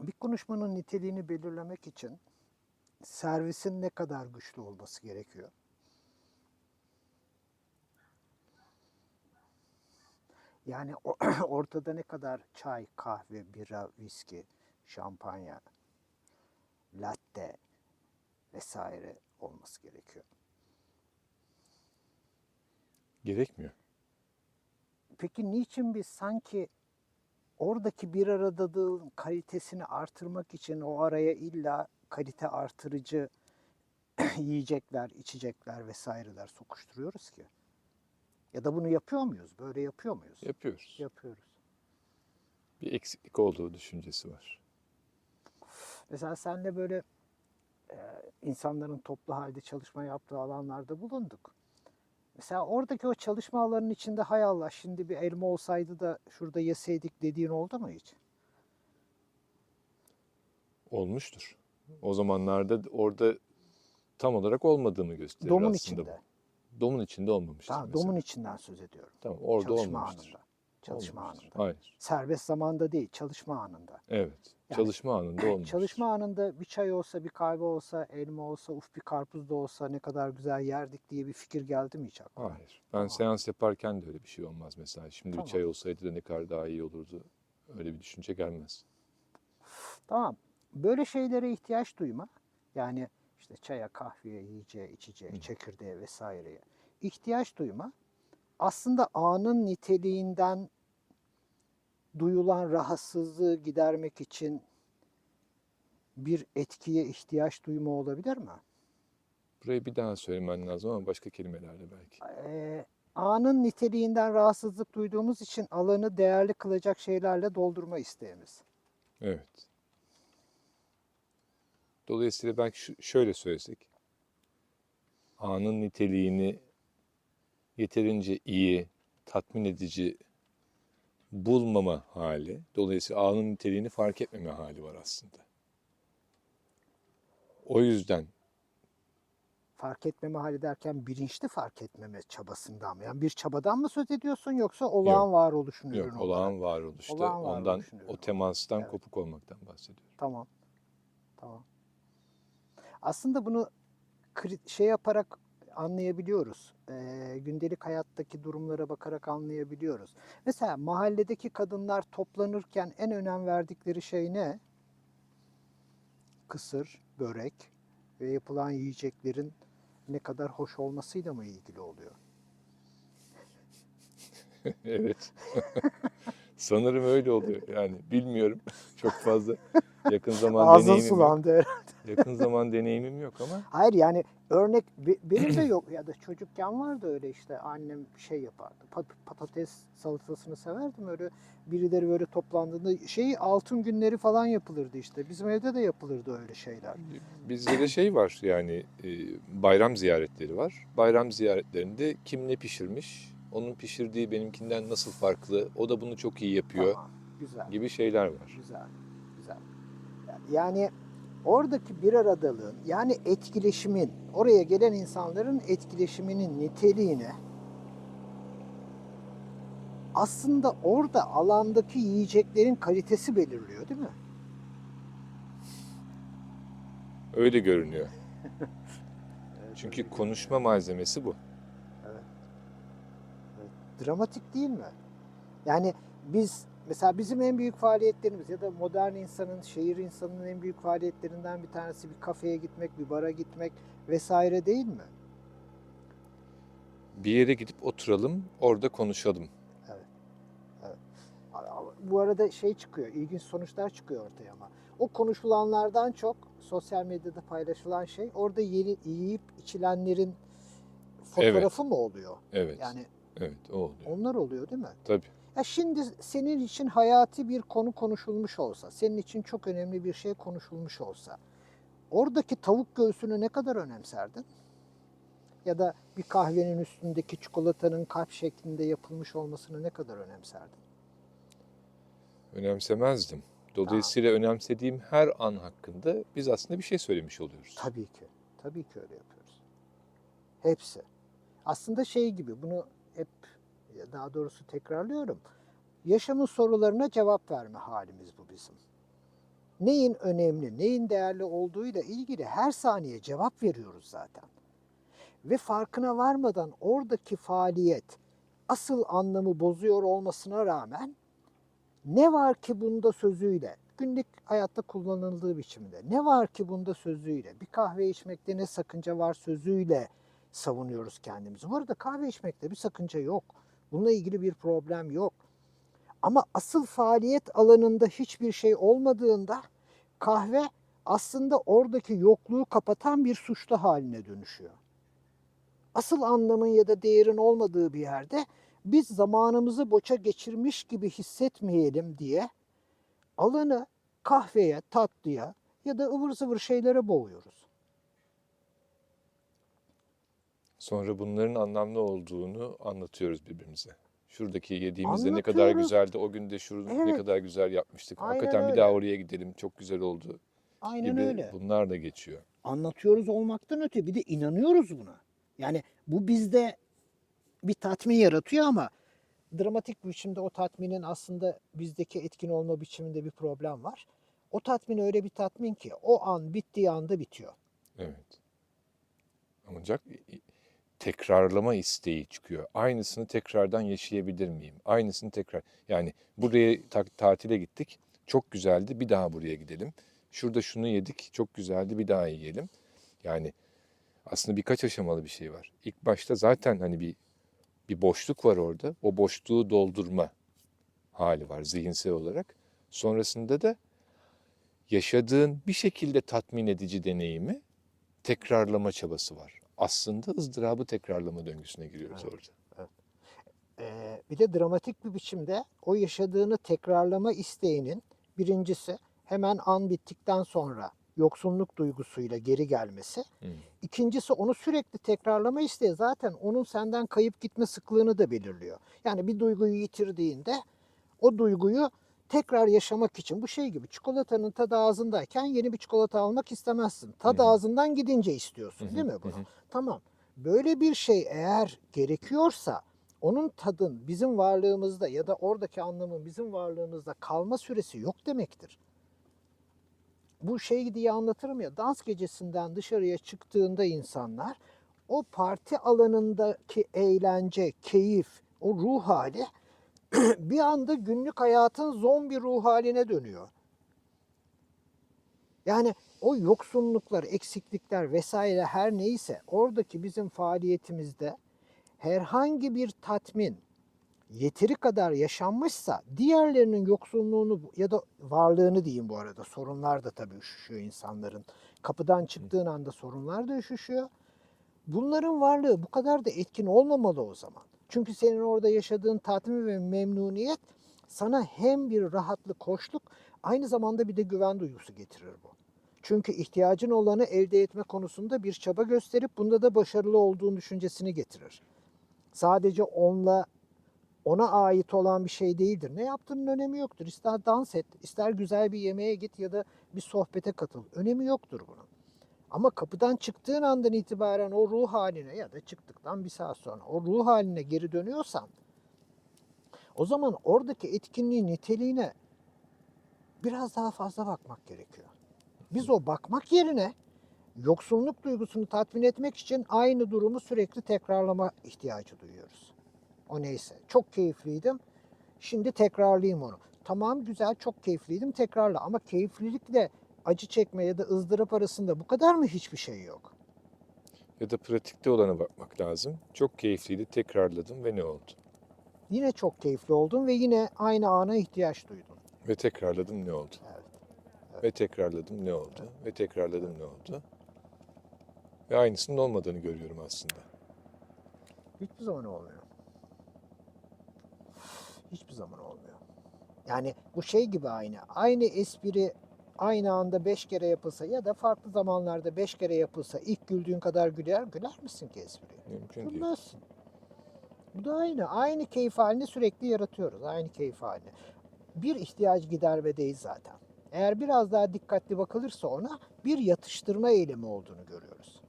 bir konuşmanın niteliğini belirlemek için servisin ne kadar güçlü olması gerekiyor? Yani ortada ne kadar çay, kahve, bira, viski, şampanya, latte vesaire olması gerekiyor. Gerekmiyor. Peki niçin biz sanki oradaki bir aradalığın kalitesini artırmak için o araya illa kalite artırıcı yiyecekler, içecekler vesaireler sokuşturuyoruz ki? Ya da bunu yapıyor muyuz? Böyle yapıyor muyuz? Yapıyoruz. Yapıyoruz. Bir eksiklik olduğu düşüncesi var. Mesela senle böyle e, insanların toplu halde çalışma yaptığı alanlarda bulunduk. Mesela oradaki o çalışma alanının içinde hay Allah şimdi bir elma olsaydı da şurada yeseydik dediğin oldu mu hiç? Olmuştur. O zamanlarda orada tam olarak olmadığını gösterir Domun aslında içinde. bu. Domun içinde olmamıştır Tamam, mesela. domun içinden söz ediyorum. Tamam orada çalışma olmamıştır. anında. Çalışma Olmamıştır. anında. Hayır. Serbest zamanda değil, çalışma anında. Evet. Yani çalışma anında olmamıştır. Çalışma anında bir çay olsa, bir kahve olsa, elma olsa, uf bir karpuz da olsa ne kadar güzel yerdik diye bir fikir geldi mi hiç aklına? Hayır. Ben Tamam. seans yaparken de öyle bir şey olmaz mesela. Şimdi Tamam. bir çay olsaydı da ne kadar daha iyi olurdu. Öyle bir düşünce gelmez. Tamam. Böyle şeylere ihtiyaç duyma. Yani işte çaya, kahveye, yiyeceğe, içeceğe, Hı. çekirdeğe vesaireye ihtiyaç duyma. Aslında anın niteliğinden duyulan rahatsızlığı gidermek için bir etkiye ihtiyaç duyma olabilir mi? Burayı bir daha söylemen lazım ama başka kelimelerle belki. Ee, anın niteliğinden rahatsızlık duyduğumuz için alanı değerli kılacak şeylerle doldurma isteğimiz. Evet. Dolayısıyla belki şöyle söylesek. Anın niteliğini yeterince iyi, tatmin edici bulmama hali. Dolayısıyla anın niteliğini fark etmeme hali var aslında. O yüzden fark etmeme hali derken bilinçli fark etmeme çabasından mı? Yani bir çabadan mı söz ediyorsun yoksa olağan Yok. varoluşun ürünü yok olağan varoluşta Olağan ondan o temastan Evet. kopuk olmaktan bahsediyorum. Tamam. Tamam. Aslında bunu şey yaparak anlayabiliyoruz. Ee, gündelik hayattaki durumlara bakarak anlayabiliyoruz. Mesela mahalledeki kadınlar toplanırken en önem verdikleri şey ne? Kısır, börek ve yapılan yiyeceklerin ne kadar hoş olmasıyla mı ilgili oluyor? Evet. Sanırım öyle oluyor. Yani bilmiyorum. Çok fazla yakın zaman Ağzın deneyimim yok. sulandı herhalde. Yakın zaman deneyimim yok ama Hayır yani örnek be- benim de yok ya da çocukken vardı öyle işte annem şey yapardı. Pat- patates salatasını severdim öyle birileri böyle toplandığında şey altın günleri falan yapılırdı işte. Bizim evde de yapılırdı öyle şeyler. bizde de şey var yani e, bayram ziyaretleri var. Bayram ziyaretlerinde kim ne pişirmiş, onun pişirdiği benimkinden nasıl farklı, o da bunu çok iyi yapıyor Tamam, güzel. gibi şeyler var. Güzel. Güzel. Yani oradaki bir aradalığın yani etkileşimin oraya gelen insanların etkileşiminin niteliğine aslında orada alandaki yiyeceklerin kalitesi belirliyor değil mi? Öyle görünüyor. Çünkü konuşma malzemesi bu. Dramatik değil mi? Yani biz mesela bizim en büyük faaliyetlerimiz ya da modern insanın, şehir insanının en büyük faaliyetlerinden bir tanesi bir kafeye gitmek, bir bara gitmek vesaire değil mi? Bir yere gidip oturalım, orada konuşalım. Bu arada şey çıkıyor, ilginç sonuçlar çıkıyor ortaya ama. O konuşulanlardan çok sosyal medyada paylaşılan şey orada yeri, yiyip içilenlerin fotoğrafı mı oluyor? Evet, Yani evet o oluyor. onlar oluyor değil mi? Tabii. Ya şimdi senin için hayati bir konu konuşulmuş olsa, senin için çok önemli bir şey konuşulmuş olsa, oradaki tavuk göğsünü ne kadar önemserdin? Ya da bir kahvenin üstündeki çikolatanın kalp şeklinde yapılmış olmasını ne kadar önemserdin? Önemsemezdim. Dolayısıyla önemsediğim her an hakkında biz aslında bir şey söylemiş oluyoruz. Tabii ki. Tabii ki öyle yapıyoruz. Hepsi. Aslında şey gibi bunu hep daha doğrusu tekrarlıyorum. Yaşamın sorularına cevap verme halimiz bu bizim. neyin önemli, neyin değerli olduğuyla ilgili her saniye cevap veriyoruz zaten. Ve farkına varmadan oradaki faaliyet asıl anlamı bozuyor olmasına rağmen ne var ki bunda sözüyle, günlük hayatta kullanıldığı biçimde, ne var ki bunda sözüyle, bir kahve içmekte ne sakınca var sözüyle savunuyoruz kendimizi. Bu arada kahve içmekte bir sakınca yok. Bununla ilgili bir problem yok. Ama asıl faaliyet alanında hiçbir şey olmadığında kahve aslında oradaki yokluğu kapatan bir suçlu haline dönüşüyor. Asıl anlamın ya da değerin olmadığı bir yerde biz zamanımızı boça geçirmiş gibi hissetmeyelim diye alanı kahveye, tatlıya ya da ıvır zıvır şeylere boğuyoruz. Sonra bunların anlamlı olduğunu anlatıyoruz birbirimize. Şuradaki yediğimizde ne kadar Anlatıyoruz. güzeldi, o gün de şunu ne Evet. kadar güzel yapmıştık. Aynen Hakikaten bir öyle. daha oraya gidelim, çok güzel oldu Aynen gibi öyle. bunlar da geçiyor. Anlatıyoruz olmaktan öte bir de inanıyoruz buna. Yani bu bizde bir tatmin yaratıyor ama dramatik bir biçimde o tatminin aslında bizdeki etkin olma biçiminde bir problem var. O tatmin öyle bir tatmin ki o an bittiği anda bitiyor. Evet. Ancak tekrarlama isteği çıkıyor. Aynısını tekrardan yaşayabilir miyim? Aynısını tekrar. Yani buraya ta- tatile gittik. Çok güzeldi. Bir daha buraya gidelim. Şurada şunu yedik. Çok güzeldi. Bir daha yiyelim. Yani aslında birkaç aşamalı bir şey var. İlk başta zaten hani bir bir boşluk var orada. O boşluğu doldurma hali var zihinsel olarak. Sonrasında da yaşadığın bir şekilde tatmin edici deneyimi tekrarlama çabası var. Aslında ızdırabı tekrarlama döngüsüne giriyoruz Evet. orada. Ee, bir de dramatik bir biçimde o yaşadığını tekrarlama isteğinin birincisi hemen an bittikten sonra yoksunluk duygusuyla geri gelmesi. İkincisi onu sürekli tekrarlama isteği zaten onun senden kayıp gitme sıklığını da belirliyor. Yani bir duyguyu yitirdiğinde o duyguyu tekrar yaşamak için bu şey gibi çikolatanın tadı ağzındayken yeni bir çikolata almak istemezsin. Tadı Hı hı. ağzından gidince istiyorsun değil mi bunu? Tamam. Böyle bir şey eğer gerekiyorsa onun tadın bizim varlığımızda ya da oradaki anlamın bizim varlığımızda kalma süresi yok demektir. Bu şey diye anlatırım ya dans gecesinden dışarıya çıktığında insanlar o parti alanındaki eğlence, keyif, o ruh hali bir anda günlük hayatın zombi ruh haline dönüyor. Yani o yoksunluklar, eksiklikler vesaire her neyse oradaki bizim faaliyetimizde herhangi bir tatmin yeteri kadar yaşanmışsa diğerlerinin yoksunluğunu ya da varlığını diyeyim bu arada sorunlar da tabii üşüşüyor insanların. Kapıdan çıktığın anda sorunlar da üşüşüyor. Bunların varlığı bu kadar da etkin olmamalı o zaman. Çünkü senin orada yaşadığın tatmin ve memnuniyet sana hem bir rahatlık, hoşluk aynı zamanda bir de güven duygusu getirir bu. Çünkü ihtiyacın olanı elde etme konusunda bir çaba gösterip bunda da başarılı olduğun düşüncesini getirir. Sadece onunla ona ait olan bir şey değildir. Ne yaptığının önemi yoktur. İster dans et, ister güzel bir yemeğe git ya da bir sohbete katıl. Önemi yoktur bunun. Ama kapıdan çıktığın andan itibaren o ruh haline ya da çıktıktan bir saat sonra o ruh haline geri dönüyorsan o zaman oradaki etkinliğin niteliğine biraz daha fazla bakmak gerekiyor. Biz o bakmak yerine yoksunluk duygusunu tatmin etmek için aynı durumu sürekli tekrarlama ihtiyacı duyuyoruz. O neyse. Çok keyifliydim. Şimdi tekrarlayayım onu. Tamam güzel çok keyifliydim tekrarla ama keyiflilikle acı çekme ya da ızdırap arasında bu kadar mı hiçbir şey yok? Ya da pratikte olana bakmak lazım. Çok keyifliydi, tekrarladım ve ne oldu? Yine çok keyifli oldun ve yine aynı ana ihtiyaç duydun. Ve tekrarladım ne oldu? Evet. Ve tekrarladım ne oldu? Ve tekrarladım ne oldu? Ve aynısının olmadığını görüyorum aslında. Hiçbir zaman olmuyor. Hiçbir zaman olmuyor. Yani bu şey gibi aynı. Aynı espri aynı anda beş kere yapılsa ya da farklı zamanlarda beş kere yapılsa ilk güldüğün kadar güler, güler misin ki espriye? Mümkün değil. Gülmezsin. Bu da aynı. Aynı keyif halini sürekli yaratıyoruz. Aynı keyif halini. Bir ihtiyaç giderme değil zaten. Eğer biraz daha dikkatli bakılırsa ona bir yatıştırma eylemi olduğunu görüyoruz.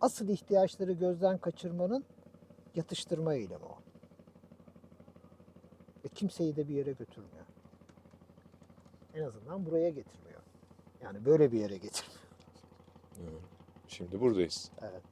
Asıl ihtiyaçları gözden kaçırmanın yatıştırma eylemi o. Ve kimseyi de bir yere götürmüyor. En azından buraya getirmiyor. Yani böyle bir yere getirmiyor. Şimdi buradayız. Evet.